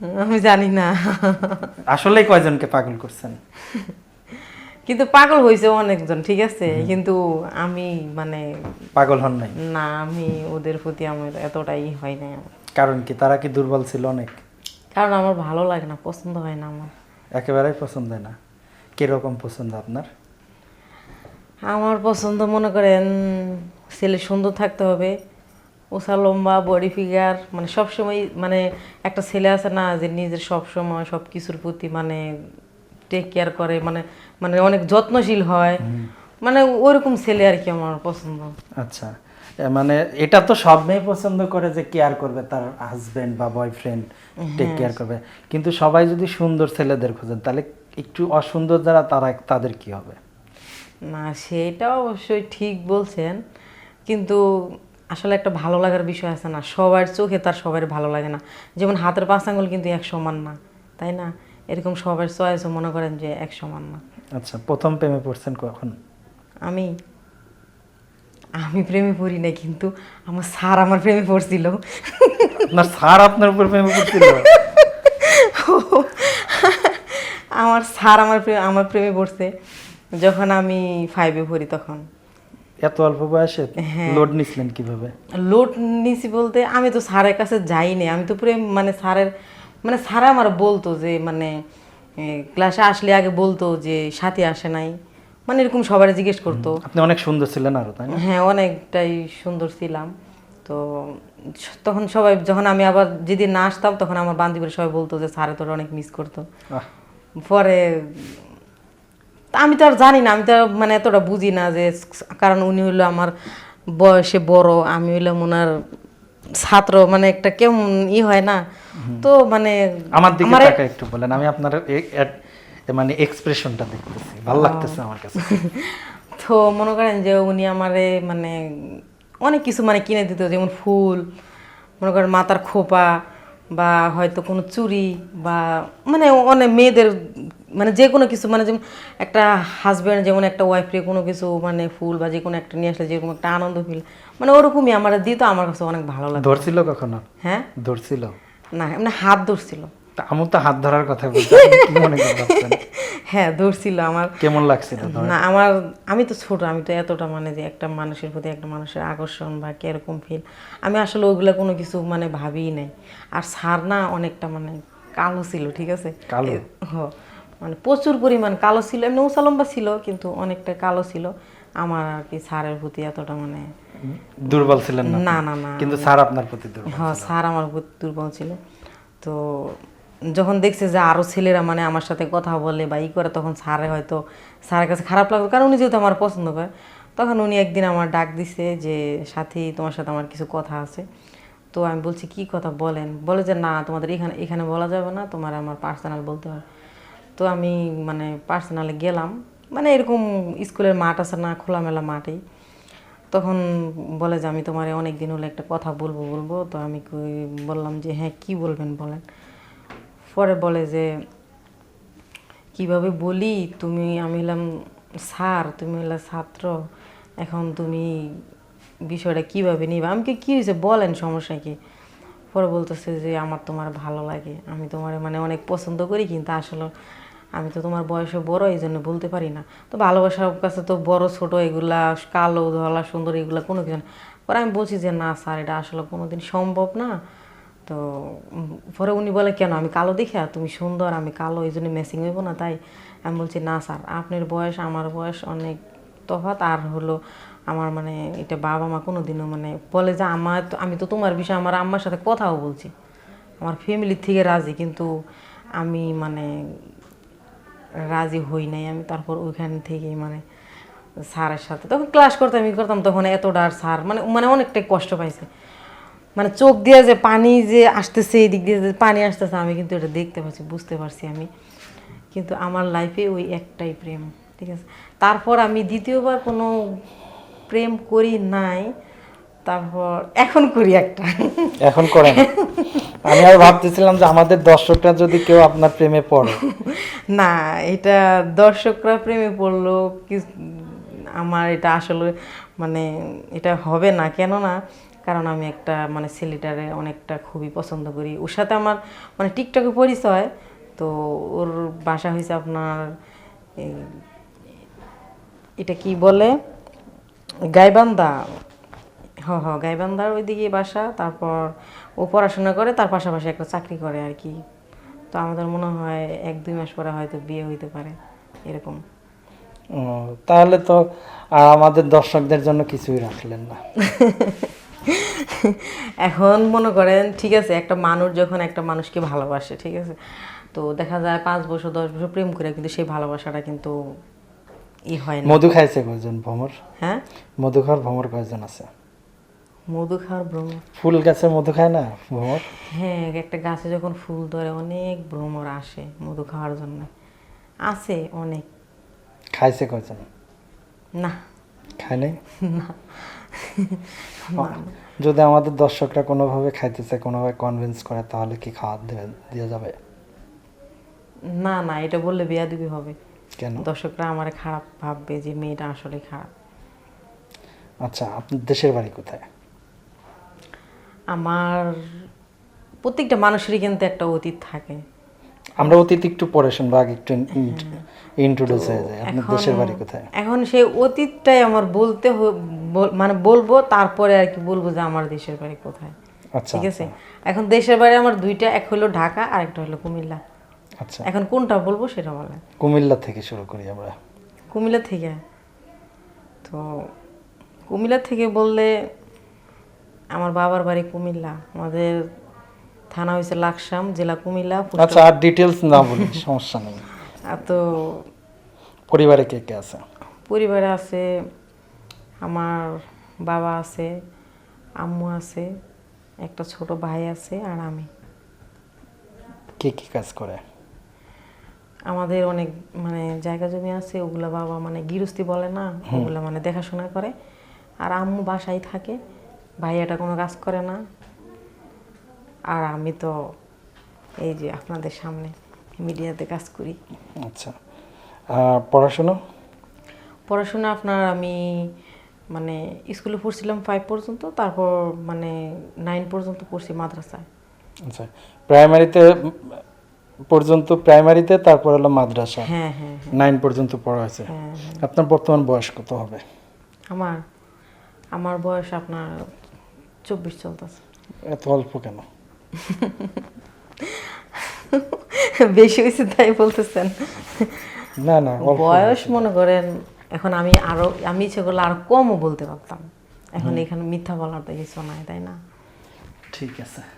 আমি জানি না। আসলেই কয়জনকে পাগল করছেন? কিন্তু পাগল হয়েছে অনেকজন ঠিক আছে? কিন্তু আমি মানে পাগল হন নাই? না আমি ওদের প্রতি আমার এতটাই হয় না কারণ কি? তারা কি দুর্বল ছিল অনেক? কারণ আমার ভালো লাগে না পছন্দ হয় না আমার। একেবারেই পছন্দ হয় না। কীরকম পছন্দ আপনার? আমার পছন্দ মনে করেন ছেলে সুন্দর থাকতে হবে ওসা লম্বা বডি ফিগার মানে সবসময় মানে একটা ছেলে আছে না যে নিজের সবসময় সব কিছুর প্রতি মানে টেক কেয়ার করে মানে মানে অনেক যত্নশীল হয়। মানে ওরকম ছেলে আর কি আমার পছন্দ। আচ্ছা মানে এটা তো সব মেয়ে পছন্দ করে যে কেয়ার করবে তার হাজবেন্ড বা বয়ফ্রেন্ড টেক কেয়ার করবে। কিন্তু সবাই যদি সুন্দর ছেলেদের খোঁজেন তাহলে একটু অসুন্দর যারা তারা তাদের কি হবে? না সেটা অবশ্যই ঠিক বলছেন। কিন্তু আসলে একটা ভালো লাগার বিষয় আছে না সবার চোখে তার সবার ভালো লাগে না। যেমন হাতের পাঁচ আঙ্গুল কিন্তু এক সমান না তাই না? এরকম সবার চয়েসও মনে করেন যে এক সমান না। আচ্ছা প্রথম প্রেমে পড়ছেন কখন? আমি আমি প্রেমে পড়ি না কিন্তু আমার স্যার আমার প্রেমে পড়ছিল। আপনার স্যার আপনার উপর প্রেমে পড়ছিল? আমার স্যার আমার প্রেমে আমার প্রেমে পড়ছে যখন আমি ফাইভে পড়ি তখন। এত অল্প বয়সে লোড নিছিলেন কীভাবে? লোড নিছি বলতে আমি তো স্যারের কাছে যাইনি। আমি তো পুরো মানে স্যারের মানে স্যার আমার বলতো যে মানে ক্লাসে আসলে আগে বলতো যে সাথী আসে নাই। মানে এরকম সবাই জিজ্ঞেস করতো। আপনি অনেক সুন্দর ছিলেন আরও তাই না? হ্যাঁ অনেকটাই সুন্দর ছিলাম। তো তখন সবাই যখন আমি আবার যেদিন না আসতাম তখন আমার বান্ধবীরা সবাই বলতো যে স্যারে তোর অনেক মিস করতো। পরে আমি তো আর জানি না আমি তো মানে এতটা বুঝি না যে কারণ উনি হইল আমার বয়সে বড় আমি হইলাম ওনার ছাত্র মানে একটা কেমন ই হয় না। তো মানে আমার দিকে টাকা একটু বলেন আমি আপনার মানে এক্সপ্রেশনটা দেখতেছি ভালো লাগতেছে আমার কাছে। তো মনে করেন যে উনি আমারে মানে অনেক কিছু মানে কিনে দিত যেমন ফুল মনে করেন মাথার খোপা বা হয়তো কোনো চুরি বা মানে অনেক মেয়েদের মানে যে কোনো কিছু মানে যেমন একটা হাজব্যান্ড যেমন একটা ওয়াইফরে কোনো কিছু মানে ফুল বা যে কোনো একটা নিয়ে আসলে যেরকম একটা আনন্দ ফিল মানে ওরকমই আমার দিত আমার কাছে অনেক ভালো লাগে। ধরছিল কখনো? হ্যাঁ? ধরছিল? না এমনি হাত ধরছিল। তা আমি তো হাত ধরার কথা বলছি মনে হ্যাঁ ধরছিল আমার। কেমন লাগছিল না আমার আমি তো ছোট আমি তো এতটা মানে যে একটা মানুষের প্রতি একটা মানুষের আকর্ষণ বা কীরকম ফিল আমি আসলে ওইগুলো কোনো কিছু মানে ভাবিই নাই। আর সার না অনেকটা মানে কালো ছিল ঠিক আছে? কালো? এ- হ। মানে প্রচুর পরিমাণ কালো ছিল এমনি উঁচা লম্বা ছিল কিন্তু অনেকটা কালো ছিল। আমার আর কি সারের প্রতি এতটা মানে দুর্বল ছিলেন না না না না। কিন্তু স্যার আপনার প্রতি দুর্বল হ্যাঁ স্যার আমার উপর দুর্বল ছিল। তো যখন দেখছে যে আরও ছেলেরা মানে আমার সাথে কথা বলে বা ই করে তখন স্যারে হয়তো স্যারের কাছে খারাপ লাগবে কারণ উনি যেহেতু আমার পছন্দ করে তখন উনি একদিন আমার ডাক দিছে যে সাথী তোমার সাথে আমার কিছু কথা আছে। তো আমি বলছি কি কথা বলেন? বলে যে না তোমাদের এখানে এখানে বলা যাবে না তোমার আমার পার্সোনাল বলতে হবে। তো আমি মানে পার্সোনালে গেলাম। মানে এরকম স্কুলের মাঠ আছে না, খোলামেলা মাঠেই তখন বলে যে, আমি তোমার অনেক দিন হলে একটা কথা বলব বলব। তো আমি বললাম যে হ্যাঁ কি বলবেন বলেন? পরে বলে যে, কীভাবে বলি? তুমি, আমি হলাম স্যার, তুমি হলে ছাত্র। এখন তুমি বিষয়টা কীভাবে নিবে? আমাকে কী হয়েছে বলেন, সমস্যা কি? পরে বলতেছে যে, আমার তোমার ভালো লাগে। আমি তোমার মানে অনেক পছন্দ করি, কিন্তু আসলে আমি তো তোমার বয়সে বড়, এই জন্য বলতে পারি না। তো ভালোবাসার কাছে তো বড়, ছোট, এগুলা, কালো, ধলা, সুন্দর, এগুলা কোনো কিছু না। পরে আমি বলছি যে, না, স্যার, এটা আসলে কোনোদিন সম্ভব না। তো পরে উনি বলে, কেন? আমি কালো দেখে তুমি সুন্দর, আমি কালো, এই জন্য ম্যাচিং হইব না। তাই আমি বলছি, না, স্যার, আপনার বয়স, আমার বয়স অনেক তফাৎ। আর হলো আমার মানে এটা বাবা মা কোনো দিনও মানে বলে যে, আমার আমি তো তোমার বিষয়ে আমার আম্মার সাথে কথাও বলছি। আমার ফ্যামিলির থেকে রাজি, কিন্তু আমি মানে রাজি হই নাই আমি, তারপর ওইখান থেকেই মানে স্যারের সাথে, তখন ক্লাস করতাম, ই করতাম, তখন এতটা আর স্যার মানে মানে অনেকটাই কষ্ট পাইছে। মানে চোখ দিয়ে যে পানি যে আসতেছে, এই দিক দিয়ে যে পানি আসতেছে, আমি কিন্তু এটা দেখতে পাচ্ছি, বুঝতে পারছি আমি। কিন্তু আমার লাইফে ওই একটাই প্রেম, ঠিক আছে? তারপর আমি দ্বিতীয়বার কোনো প্রেম করি নাই। তারপর এখন করি একটা। এখন করেন। আমি আর ভাবতেছিলাম যে আমাদের দর্শকরা যদি কেউ আপনার প্রেমে পড়ে। না এটা দর্শকরা প্রেমে পড়ল কি আমার এটা আসলে মানে এটা হবে না। কেন না কারণ আমি একটা মানে ছেলেটারে অনেকটা খুবই পছন্দ করি। ওর সাথে আমার মানে টিকটকে পরিচয় তো ওর বাসা হয়েছে আপনার এটা কি বলে? গাইবান্ধা। হ হ গাইবান্ধার ওইদিকে বাসা তারপর ও পড়াশোনা করে তার পাশাপাশি একটা চাকরি করে আর কি। তো আমাদের মনে হয় এক দুই মাস পরে হয়তো বিয়ে হইতে পারে এরকম। ও, তাহলে তো আর আমাদের দর্শকদের জন্য কিছুই রাখলেন না। এখন মনে করেন ঠিক আছে একটা মানুষ যখন একটা মানুষকে ভালোবাসে ঠিক আছে তো দেখা যায় পাঁচ বছর দশ বছর প্রেম করে কিন্তু সেই ভালোবাসাটা কিন্তু ই হয় না। মধু খাইছে কয়জন ভ্রমর হ্যাঁ? মধু খাওয়ার ভ্রমর কয়জন আছে? মধু খাওয়ার ভ্রমর ফুল গাছে মধু খায় না ভ্রমর হ্যাঁ একটা গাছে যখন ফুল ধরে অনেক ভ্রমর আসে মধু খাওয়ার জন্য। আছে অনেক। খাইছে কয়জন? না। খায় নাই? যদি আমাদের দর্শকরা কোনোভাবে খাইতে চায় কোনোভাবে কনভিন্স করে তাহলে কি খাওয়া দেবে- দেওয়া যাবে? না না এটা বললে বেয়াদবি হবে। কেন? দর্শকরা আমার খারাপ ভাববে যে মেয়েটা আসলে খারাপ। আচ্ছা আপনার দেশের বাড়ি কোথায়? আমার প্রত্যেকটা মানুষেরই কিন্তু একটা অতীত থাকে। আমরা অতীত একটু পরে শুনব আগে একটু ইন্ট্রোডিউস হয়ে। যায় আপনার দেশের বাড়ি কোথায়? এখন সেই অতীতটাই আমার বলতে মানে বলব তারপরে আর কি বলব যে আমার দেশের বাড়ি কোথায়। আচ্ছা ঠিক আছে? এখন দেশের বাড়ি আমার দুইটা এক হলো ঢাকা আর একটা হলো কুমিল্লা। আচ্ছা। এখন কোনটা বলব সেটা বলে কুমিল্লা থেকে শুরু করি আমরা। কুমিল্লা থেকে? তো কুমিল্লা থেকে বললে আমার বাবার বাড়ি কুমিল্লা। আমাদের থানা হয়েছে লাকসাম জেলা কুমিল্লা আচ্ছা আর ডিটেলস না বলি সমস্যা নেই। আর তো পরিবারে কে কে আছে? পরিবারে আছে আমার বাবা আছে আম্মু আছে একটা ছোট ভাই আছে আর আমি। কে কি কাজ করে? আমাদের অনেক মানে জায়গা জমি আছে ওগুলা বাবা মানে গৃহস্থী বলে না ওগুলা মানে দেখাশোনা করে। আর আম্মু বাসায় থাকে। ভাইয়াটা কোনো কাজ করে না। আর আমি তো এই যে আপনাদের সামনে মিডিয়াতে কাজ করি। আচ্ছা। পড়াশোনা? পড়াশোনা আপনার আমি মানে স্কুলে পড়ছিলাম ফাইভ পর্যন্ত তারপর মানে নাইন পর্যন্ত পড়ছি মাদ্রাসায়। আচ্ছা। প্রাইমারিতে পর্যন্ত প্রাইমারিতে তারপর হলো মাদ্রাসা। হ্যাঁ হ্যাঁ হ্যাঁ, নাইন পর্যন্ত পড়া হয়েছে। হ্যাঁ হ্যাঁ। আপনার বর্তমান বয়স কত হবে? আমার আমার বয়স আপনার চব্বিশ চলতেছে। এত অল্প কেন? বেশি হয়েছে তাই বলতেছেন। না না বয়স মনে করেন এখন আমি আরও আমি ইচ্ছে করলে আরও কমও বলতে পারতাম। এখন এখানে মিথ্যা বলার তো কিছু নাই তাই না? ঠিক আছে।